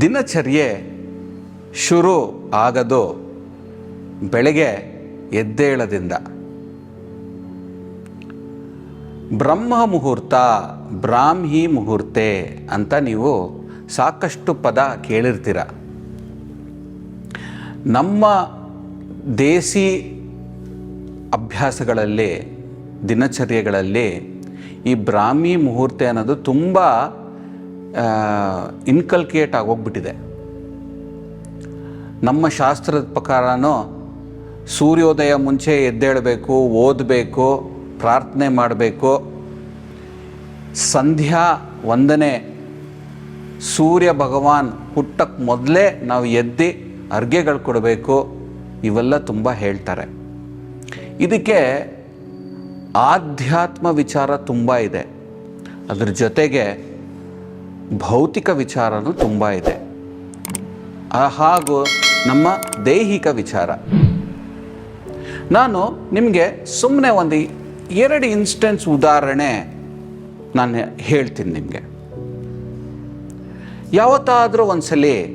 ದಿನಚರ್ಯೆ ಶುರು ಆಗದು ಬೆಳಗ್ಗೆ ಎದ್ದೇಳದಿಂದ. ಬ್ರಹ್ಮ ಮುಹೂರ್ತ ಬ್ರಾಹ್ಮಿ ಮುಹೂರ್ತೆ ಅಂತ ನೀವು ಸಾಕಷ್ಟು ಪದ ಕೇಳಿರ್ತೀರ. ನಮ್ಮ ದೇಸಿ ಅಭ್ಯಾಸಗಳಲ್ಲಿ, ದಿನಚರ್ಯೆಗಳಲ್ಲಿ ಈ ಬ್ರಾಹ್ಮಿ ಮುಹೂರ್ತೆ ಅನ್ನೋದು ತುಂಬ ಇನ್ಕಲ್ಕೇಟ್ ಆಗೋಗ್ಬಿಟ್ಟಿದೆ ನಮ್ಮ ಶಾಸ್ತ್ರದ ಪ್ರಕಾರನೂ ಸೂರ್ಯೋದಯ ಮುಂಚೆ ಎದ್ದೇಳಬೇಕು, ಓದಬೇಕು, ಪ್ರಾರ್ಥನೆ ಮಾಡಬೇಕು. ಸಂಧ್ಯಾ ವಂದನೆ ಸೂರ್ಯ ಭಗವಾನ್ ಹುಟ್ಟಕ್ಕೆ ಮೊದಲೇ ನಾವು ಎದ್ದು ಅರ್ಗೆಗಳು ಕೊಡಬೇಕು. ಇವೆಲ್ಲ ತುಂಬ ಹೇಳ್ತಾರೆ. ಇದಕ್ಕೆ ಆಧ್ಯಾತ್ಮ ವಿಚಾರ ತುಂಬ ಇದೆ. ಅದ್ರ ಜೊತೆಗೆ ಭೌತಿಕ ವಿಚಾರನೂ ತುಂಬ ಇದೆ. ಹಾಗೂ ನಮ್ಮ ದೈಹಿಕ ವಿಚಾರ. ನಾನು ನಿಮಗೆ ಸುಮ್ಮನೆ ಒಂದು ಎರಡು ಇನ್ಸ್ಟೆನ್ಸ್ ಉದಾಹರಣೆ ನಾನು ಹೇಳ್ತೀನಿ ನಿಮಗೆ. ಯಾವತ್ತಾದರೂ ಒಂದ್ಸಲಿ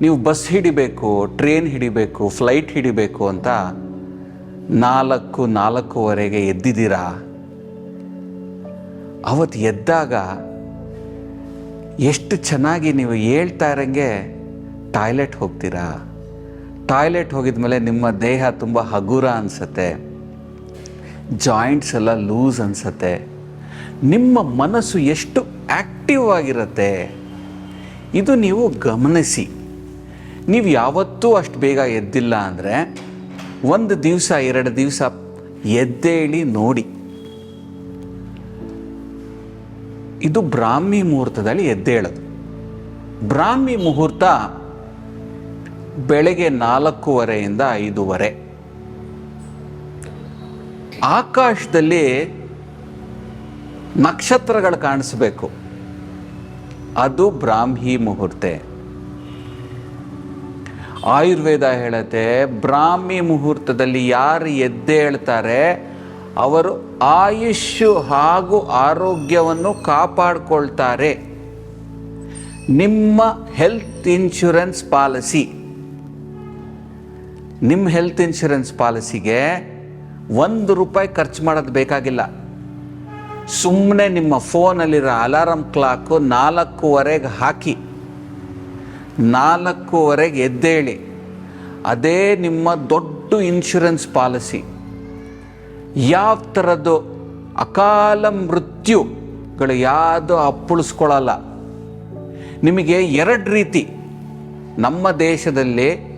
ನೀವು ಬಸ್ ಹಿಡಿಬೇಕು, ಟ್ರೈನ್ ಹಿಡಿಬೇಕು, ಫ್ಲೈಟ್ ಹಿಡಿಬೇಕು ಅಂತ ನಾಲ್ಕು ನಾಲ್ಕೂವರೆಗೆ ಎದ್ದಿದ್ದೀರಾ? ಅವತ್ತು ಎದ್ದಾಗ ಎಷ್ಟು ಚೆನ್ನಾಗಿ ನೀವು ಹೇಳ್ತಾ ಇರಂಗೆ ಟಾಯ್ಲೆಟ್ ಹೋಗ್ತೀರಾ? ಟಾಯ್ಲೆಟ್ ಹೋಗಿದ ಮೇಲೆ ನಿಮ್ಮ ದೇಹ ತುಂಬ ಹಗುರ ಅನಿಸತ್ತೆ. ಜಾಯಿಂಟ್ಸ್ ಎಲ್ಲ ಲೂಸ್ ಅನಿಸತ್ತೆ. ನಿಮ್ಮ ಮನಸ್ಸು ಎಷ್ಟು ಆ್ಯಕ್ಟಿವ್ ಆಗಿರುತ್ತೆ. ಇದು ನೀವು ಗಮನಿಸಿ. ನೀವು ಯಾವತ್ತೂ ಅಷ್ಟು ಬೇಗ ಎದ್ದಿಲ್ಲ ಅಂದರೆ ಒಂದು ದಿವಸ, ಎರಡು ದಿವಸ ಎದ್ದೇಳಿ ನೋಡಿ. ಇದು ಬ್ರಾಹ್ಮಿ ಮುಹೂರ್ತದಲ್ಲಿ ಎದ್ದೇಳೋದು. ಬ್ರಾಹ್ಮಿ ಮುಹೂರ್ತ ಬೆಳಗ್ಗೆ ನಾಲ್ಕೂವರೆಯಿಂದ ಐದೂವರೆ. ಆಕಾಶದಲ್ಲಿ ನಕ್ಷತ್ರಗಳು ಕಾಣಿಸ್ಬೇಕು. ಅದು ಬ್ರಾಹ್ಮಿ ಮುಹೂರ್ತ. ಆಯುರ್ವೇದ ಹೇಳುತ್ತೆ, ಬ್ರಾಹ್ಮಿ ಮುಹೂರ್ತದಲ್ಲಿ ಯಾರು ಎದ್ದೇಳ್ತಾರೆ? ಅವರು ಆಯುಷ್ಯು ಹಾಗೂ ಆರೋಗ್ಯವನ್ನು ಕಾಪಾಡಿಕೊಳ್ತಾರೆ. ನಿಮ್ಮ ಹೆಲ್ತ್ ಇನ್ಶೂರೆನ್ಸ್ ಪಾಲಿಸಿ. ನಿಮ್ಮ ಹೆಲ್ತ್ ಇನ್ಶೂರೆನ್ಸ್ ಪಾಲಿಸಿಗೆ ಒಂದು ರೂಪಾಯಿ ಖರ್ಚು ಮಾಡೋದು ಬೇಕಾಗಿಲ್ಲ. ಸುಮ್ಮನೆ ನಿಮ್ಮ ಫೋನಲ್ಲಿರೋ ಅಲಾರಮ್ ಕ್ಲಾಕು ನಾಲ್ಕೂವರೆಗೆ ಹಾಕಿ. ನಾಲ್ಕೂವರೆಗೆ ಎದ್ದೇಳಿ. ಅದೇ ನಿಮ್ಮ ದೊಡ್ಡ ಇನ್ಶೂರೆನ್ಸ್ ಪಾಲಿಸಿ. ಯಾವ ಥರದ್ದು ಅಕಾಲ ಮೃತ್ಯುಗಳು ಯಾವುದು ಅಪ್ಪಳಿಸ್ಕೊಳ್ಳಲ್ಲ. ನಿಮಗೆ ಎರಡು ರೀತಿ. ನಮ್ಮ ದೇಶದಲ್ಲಿ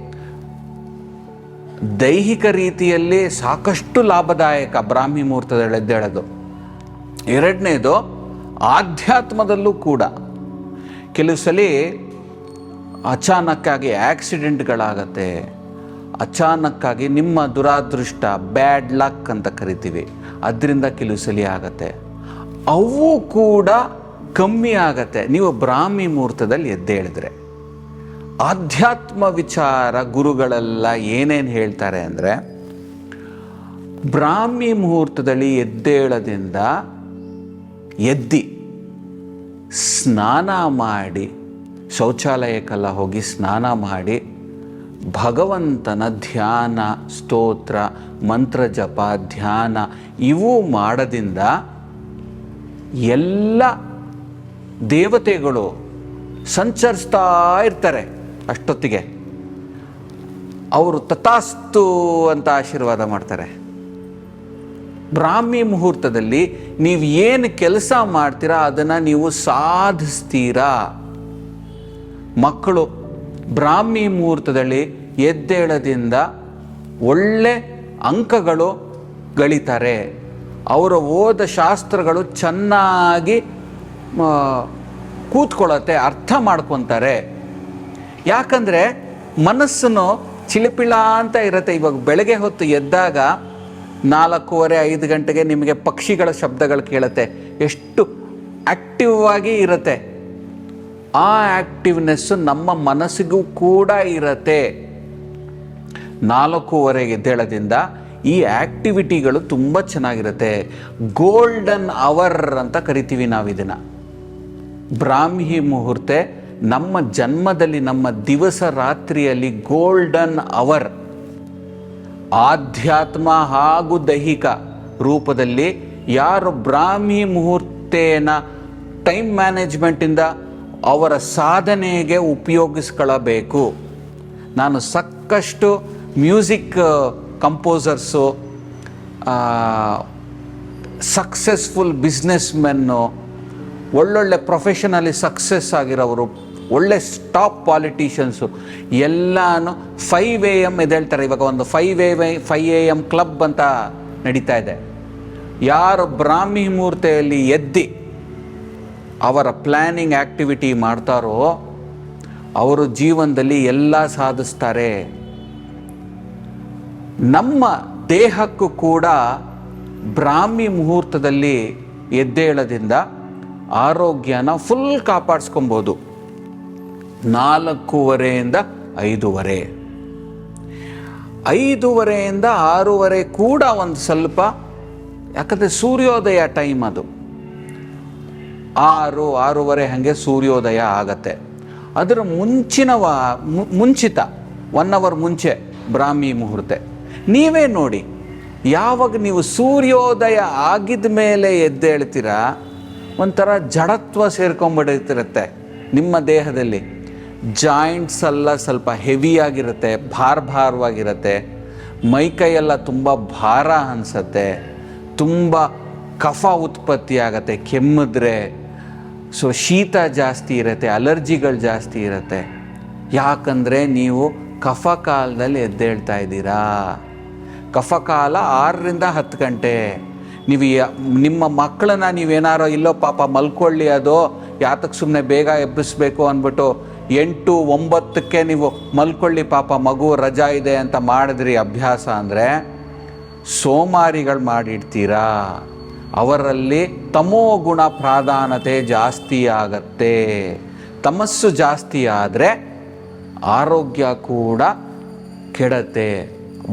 ದೈಹಿಕ ರೀತಿಯಲ್ಲಿ ಸಾಕಷ್ಟು ಲಾಭದಾಯಕ ಬ್ರಾಹ್ಮಿ ಮುಹೂರ್ತದಲ್ಲಿ ಎದ್ದೇಳೋದು. ಎರಡನೇದು ಆಧ್ಯಾತ್ಮದಲ್ಲೂ ಕೂಡ. ಕೆಲವು ಸಲ ಅಚಾನಕ್ಕಾಗಿ ಆಕ್ಸಿಡೆಂಟ್ಗಳಾಗತ್ತೆ. ಅಚಾನಕ್ಕಾಗಿ ನಿಮ್ಮ ದುರಾದೃಷ್ಟ, ಬ್ಯಾಡ್ ಲಕ್ ಅಂತ ಕರಿತೀವಿ. ಅದರಿಂದ ಕೆಲವು ಸಲಿ ಆಗತ್ತೆ. ಅವು ಕೂಡ ಕಮ್ಮಿ ಆಗತ್ತೆ. ನೀವು ಬ್ರಾಹ್ಮಿ ಮುಹೂರ್ತದಲ್ಲಿ ಎದ್ದೇಳಿದ್ರೆ ಆಧ್ಯಾತ್ಮ ವಿಚಾರ ಗುರುಗಳೆಲ್ಲ ಏನೇನು ಹೇಳ್ತಾರೆ ಅಂದರೆ, ಬ್ರಾಹ್ಮಿ ಮುಹೂರ್ತದಲ್ಲಿ ಎದ್ದೇಳದಿಂದ ಎದ್ದಿ, ಸ್ನಾನ ಮಾಡಿ, ಶೌಚಾಲಯಕ್ಕೆಲ್ಲ ಹೋಗಿ ಸ್ನಾನ ಮಾಡಿ ಭಗವಂತನ ಧ್ಯಾನ, ಸ್ತೋತ್ರ, ಮಂತ್ರ ಜಪ, ಧ್ಯಾನ ಇವು ಮಾಡದಿಂದ ಎಲ್ಲ ದೇವತೆಗಳು ಸಂಚರಿಸ್ತಾ ಇರ್ತಾರೆ ಅಷ್ಟೊತ್ತಿಗೆ. ಅವರು ತಥಾಸ್ತು ಅಂತ ಆಶೀರ್ವಾದ ಮಾಡ್ತಾರೆ. ಬ್ರಾಹ್ಮಿ ಮುಹೂರ್ತದಲ್ಲಿ ನೀವು ಏನು ಕೆಲಸ ಮಾಡ್ತೀರಾ ಅದನ್ನು ನೀವು ಸಾಧಿಸ್ತೀರಾ. ಮಕ್ಕಳು ಬ್ರಾಹ್ಮಿ ಮುಹೂರ್ತದಲ್ಲಿ ಎದ್ದೇಳದಿಂದ ಒಳ್ಳೆ ಅಂಕಗಳು ಗಳಿತಾರೆ. ಅವರ ಓದ ಶಾಸ್ತ್ರಗಳು ಚೆನ್ನಾಗಿ ಕೂತ್ಕೊಳ್ಳತ್ತೆ, ಅರ್ಥ ಮಾಡ್ಕೊತಾರೆ. ಯಾಕಂದರೆ ಮನಸ್ಸನ್ನು ಚಿಲಿಪಿಳ ಅಂತ ಇರುತ್ತೆ. ಇವಾಗ ಬೆಳಗ್ಗೆ ಹೊತ್ತು ಎದ್ದಾಗ ನಾಲ್ಕೂವರೆ, ಐದು ಗಂಟೆಗೆ ನಿಮಗೆ ಪಕ್ಷಿಗಳ ಶಬ್ದಗಳು ಕೇಳುತ್ತೆ. ಎಷ್ಟು ಆಕ್ಟಿವ್ ಆಗಿ ಇರುತ್ತೆ. ಆ ಆ್ಯಕ್ಟಿವ್ನೆಸ್ಸು ನಮ್ಮ ಮನಸ್ಸಿಗೂ ಕೂಡ ಇರತ್ತೆ. ನಾಲ್ಕೂವರೆಗೆ ಎದ್ದೇಳದಿಂದ ಈ ಆ್ಯಕ್ಟಿವಿಟಿಗಳು ತುಂಬ ಚೆನ್ನಾಗಿರುತ್ತೆ. ಗೋಲ್ಡನ್ ಅವರ್ ಅಂತ ಕರಿತೀವಿ ನಾವು ಇದನ್ನು ಬ್ರಾಹ್ಮಿ ಮುಹೂರ್ತೆ, ನಮ್ಮ ಜನ್ಮದಲ್ಲಿ ನಮ್ಮ ದಿವಸ ರಾತ್ರಿಯಲ್ಲಿ ಗೋಲ್ಡನ್ ಅವರ್ ಆಧ್ಯಾತ್ಮ ಹಾಗೂ ದೈಹಿಕ ರೂಪದಲ್ಲಿ ಯಾರು ಬ್ರಾಹ್ಮಿ ಮುಹೂರ್ತೇನ ಟೈಮ್ ಮ್ಯಾನೇಜ್ಮೆಂಟಿಂದ ಅವರ ಸಾಧನೆಗೆ ಉಪಯೋಗಿಸ್ಕೊಳ್ಳಬೇಕು ನಾನು ಸಾಕಷ್ಟು music composers successful businessmen ಒಳ್ಳೊಳ್ಳೆ ಪ್ರೊಫೆಷನಲ್ಲಿ ಸಕ್ಸಸ್ ಆಗಿರೋರು, ಒಳ್ಳೆ ಸ್ಟಾಪ್ ಪಾಲಿಟಿಷಿಯನ್ಸು, ಎಲ್ಲಾನು ಫೈವ್ ಎ ಎಂ ಎದ್ದೇಳ್ತಾರೆ ಇವಾಗ ಒಂದು five A Y five A M club ಅಂತ ನಡೀತಾ ಇದೆ. ಯಾರು ಬ್ರಾಹ್ಮಿ ಮೂರ್ತಿಯಲ್ಲಿ ಎದ್ದಿ ಅವರ ಪ್ಲ್ಯಾನಿಂಗ್ ಆ್ಯಕ್ಟಿವಿಟಿ ಮಾಡ್ತಾರೋ, ಅವರು ಜೀವನದಲ್ಲಿ ಎಲ್ಲ ಸಾಧಿಸ್ತಾರೆ. ನಮ್ಮ ದೇಹಕ್ಕೂ ಕೂಡ ಬ್ರಾಹ್ಮಿ ಮುಹೂರ್ತದಲ್ಲಿ ಎದ್ದೇಳದಿಂದ ಆರೋಗ್ಯನ ಫುಲ್ ಕಾಪಾಡಿಸ್ಕೊಬೋದು. ನಾಲ್ಕೂವರೆಯಿಂದ ಐದೂವರೆ. ಐದೂವರೆಯಿಂದ ಆರೂವರೆ ಕೂಡ ಒಂದು ಸ್ವಲ್ಪ, ಯಾಕಂದರೆ ಸೂರ್ಯೋದಯ ಟೈಮ್ ಅದು. ಆರು, ಆರೂವರೆ ಹಾಗೆ ಸೂರ್ಯೋದಯ ಆಗತ್ತೆ. ಅದರ ಮುಂಚಿನವ ಮುಂಚಿತ ಒನ್ ಅವರ್ ಮುಂಚೆ ಬ್ರಾಹ್ಮಿ ಮುಹೂರ್ತೆ. ನೀವೇ ನೋಡಿ, ಯಾವಾಗ ನೀವು ಸೂರ್ಯೋದಯ ಆಗಿದ ಮೇಲೆ ಎದ್ದೇಳ್ತೀರಾ, ಒಂಥರ ಜಡತ್ವ ಸೇರ್ಕೊಂಡ್ಬಿಡುತ್ತಿರುತ್ತೆ ನಿಮ್ಮ ದೇಹದಲ್ಲಿ. ಜಾಯಿಂಟ್ಸ್ ಎಲ್ಲ ಸ್ವಲ್ಪ ಹೆವಿಯಾಗಿರುತ್ತೆ ಭಾರ ಭಾರವಾಗಿರುತ್ತೆ ಮೈಕೈಯೆಲ್ಲ ತುಂಬ ಭಾರ ಅನಿಸತ್ತೆ, ತುಂಬ ಕಫ ಉತ್ಪತ್ತಿ ಆಗತ್ತೆ ಕೆಮ್ಮಿದ್ರೆ. ಸೊ ಶೀತ ಜಾಸ್ತಿ ಇರುತ್ತೆ, ಅಲರ್ಜಿಗಳು ಜಾಸ್ತಿ ಇರುತ್ತೆ. ಯಾಕಂದರೆ ನೀವು ಕಫ ಕಾಲದಲ್ಲಿ ಎದ್ದೇಳ್ತಾ ಇದ್ದೀರಾ? ಕಫಕಾಲ ಆರರಿಂದ ಹತ್ತು ಗಂಟೆ. ನೀವು ನಿಮ್ಮ ಮಕ್ಕಳನ್ನ ನೀವೇನಾರೋ ಇಲ್ಲೋ ಪಾಪ ಮಲ್ಕೊಳ್ಳಿ ಅದು ಯಾತಕ್ಕೆ ಸುಮ್ಮನೆ ಬೇಗ ಎಬ್ಬಿಸ್ಬೇಕು ಅಂದ್ಬಿಟ್ಟು ಎಂಟು ಒಂಬತ್ತಕ್ಕೆ ನೀವು ಮಲ್ಕೊಳ್ಳಿ ಪಾಪ ಮಗು ರಜಾ ಇದೆ ಅಂತ ಮಾಡಿದ್ರಿ ಅಭ್ಯಾಸ ಅಂದರೆ ಸೋಮಾರಿಗಳು ಮಾಡಿಡ್ತೀರಾ? ಅವರಲ್ಲಿ ತಮೋ ಗುಣ ಪ್ರಾಧಾನತೆ ಜಾಸ್ತಿ ಆಗತ್ತೆ. ತಮಸ್ಸು ಜಾಸ್ತಿ ಆದರೆ ಆರೋಗ್ಯ ಕೂಡ ಕೆಡತ್ತೆ.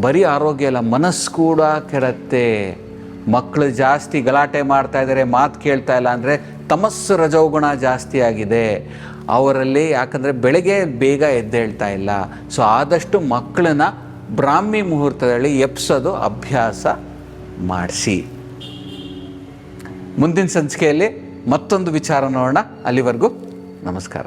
ಬರೀ ಆರೋಗ್ಯ ಅಲ್ಲ, ಮನಸ್ಸು ಕೂಡ ಕೆಡತ್ತೆ. ಮಕ್ಕಳು ಜಾಸ್ತಿ ಗಲಾಟೆ ಮಾಡ್ತಾ ಇದ್ದಾರೆ ಮಾತು ಕೇಳ್ತಾ ಇಲ್ಲ ಅಂದರೆ ತಮಸ್ಸು ರಜೋಗುಣ ಜಾಸ್ತಿ ಆಗಿದೆ. ಅವರಲ್ಲಿ ಯಾಕಂದರೆ ಬೆಳಗ್ಗೆ ಬೇಗ ಎದ್ದೇಳ್ತಾ ಇಲ್ಲ. ಸೊ ಆದಷ್ಟು ಮಕ್ಕಳನ್ನ ಬ್ರಾಹ್ಮಿ ಮುಹೂರ್ತದಲ್ಲಿ ಎಪ್ಸೋದು ಅಭ್ಯಾಸ ಮಾಡಿಸಿ. ಮುಂದಿನ ಸಂಚಿಕೆಯಲ್ಲಿ ಮತ್ತೊಂದು ವಿಚಾರ ನೋಡೋಣ. ಅಲ್ಲಿವರೆಗೂ ನಮಸ್ಕಾರ.